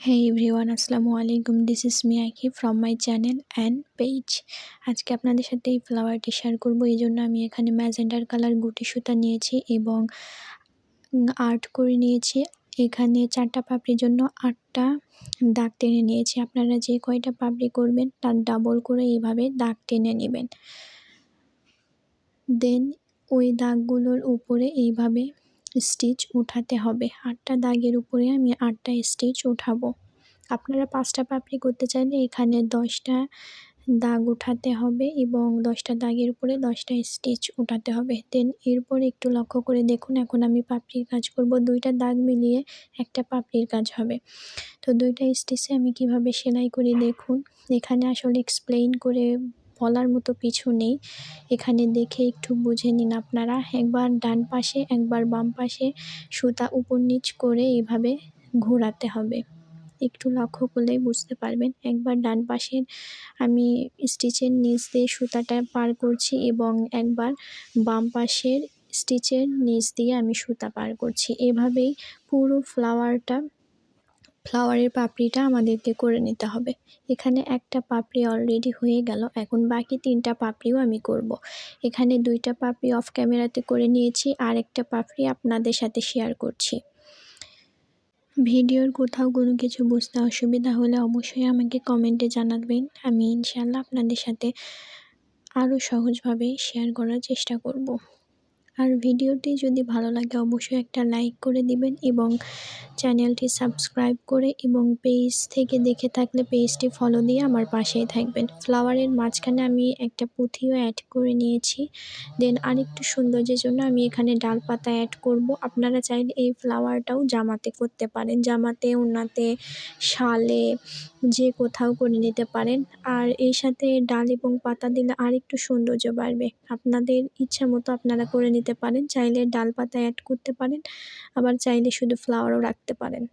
Hey everyone, আসসালামু আলাইকুম this is me Aki from my channel and page আজকে আপনাদের সাথে এই ফ্লাওয়ারটি শেয়ার করব। এই জন্য আমি এখানে ম্যাজেন্ডার কালার গুটি সুতা নিয়েছি এবং আর্ট করে নিয়েছি। এখানে চারটা পাপড়ির জন্য আটটা দাগ টেনে নিয়েছি। আপনারা যে কয়টা পাপড়ি করবেন তার ডাবল করে এইভাবে দাগ টেনে নেবেন। দেন ওই দাগগুলোর উপরে এইভাবে স্টিচ উঠাতে হবে। আটটা দাগের উপরে আমি আটটা স্টিচ উঠাবো। আপনারা পাঁচটা পাপড়ি করতে চাইলে এখানে দশটা দাগ উঠাতে হবে এবং দশটা দাগের উপরে দশটা স্টিচ উঠাতে হবে। দেন এরপর একটু লক্ষ্য করে দেখুন, এখন আমি পাপড়ির কাজ করব। দুইটা দাগ মিলিয়ে একটা পাপড়ির কাজ হবে। তো দুইটা স্টিচে আমি কীভাবে সেলাই করি দেখুন। এখানে আসলে এক্সপ্লেইন করে বলার মতো কিছু নেই। এখানে দেখে একটু বুঝে নিন আপনারা। একবার ডান পাশে, একবার বাম পাশে সুতা উপর নিচ করে এভাবে ঘোরাতে হবে। একটু লক্ষ্য করলেই বুঝতে পারবেন। একবার ডান পাশের আমি স্টিচের নিচ দিয়ে সুতাটা পার করছি এবং একবার বাম পাশের স্টিচের নিচ দিয়ে আমি সুতা পার করছি। এভাবেই পুরো ফ্লাওয়ারটা ফ্লাওয়ারের পাপড়িটা আমাদেরকে করে নিতে হবে। এখানে একটা পাপড়ি অলরেডি হয়ে গেল। এখন বাকি তিনটা পাপড়িও আমি করব। এখানে দুইটা পাপড়ি অফ ক্যামেরাতে করে নিয়েছি, আর একটা পাপড়ি আপনাদের সাথে শেয়ার করছি। ভিডিওর কোথাও কোনো কিছু বুঝতে অসুবিধা হলে অবশ্যই আমাকে কমেন্টে জানাবেন। আমি ইনশাল্লাহ আপনাদের সাথে আরও সহজভাবে শেয়ার করার চেষ্টা করব। আর ভিডিওটি যদি ভালো লাগে, অবশ্যই একটা লাইক করে দিবেন এবং চ্যানেলটি সাবস্ক্রাইব করে এবং পেজ থেকে দেখে থাকলে পেজটি ফলো দিয়ে আমার পাশেই থাকবেন। ফ্লাওয়ারের মাঝখানে আমি একটা পুঁথিও অ্যাড করে নিয়েছি। দেন আরেকটু সৌন্দর্যের জন্য আমি এখানে ডাল পাতা অ্যাড করব। আপনারা চাইলে এই ফ্লাওয়ারটাও জামাতে করতে পারেন। জামাতে ওনাতে শালে, যে কোথাও করে নিতে পারেন। আর এর সাথে ডাল এবং পাতা দিলে আরেকটু সৌন্দর্য বাড়বে। আপনাদের ইচ্ছা মতো আপনারা করে নিতে পারেন চাইলে ডাল পাতা অ্যাড করতে পারেন আবার চাইলে শুধু ফ্লাওয়ারও রাখতে পারেন।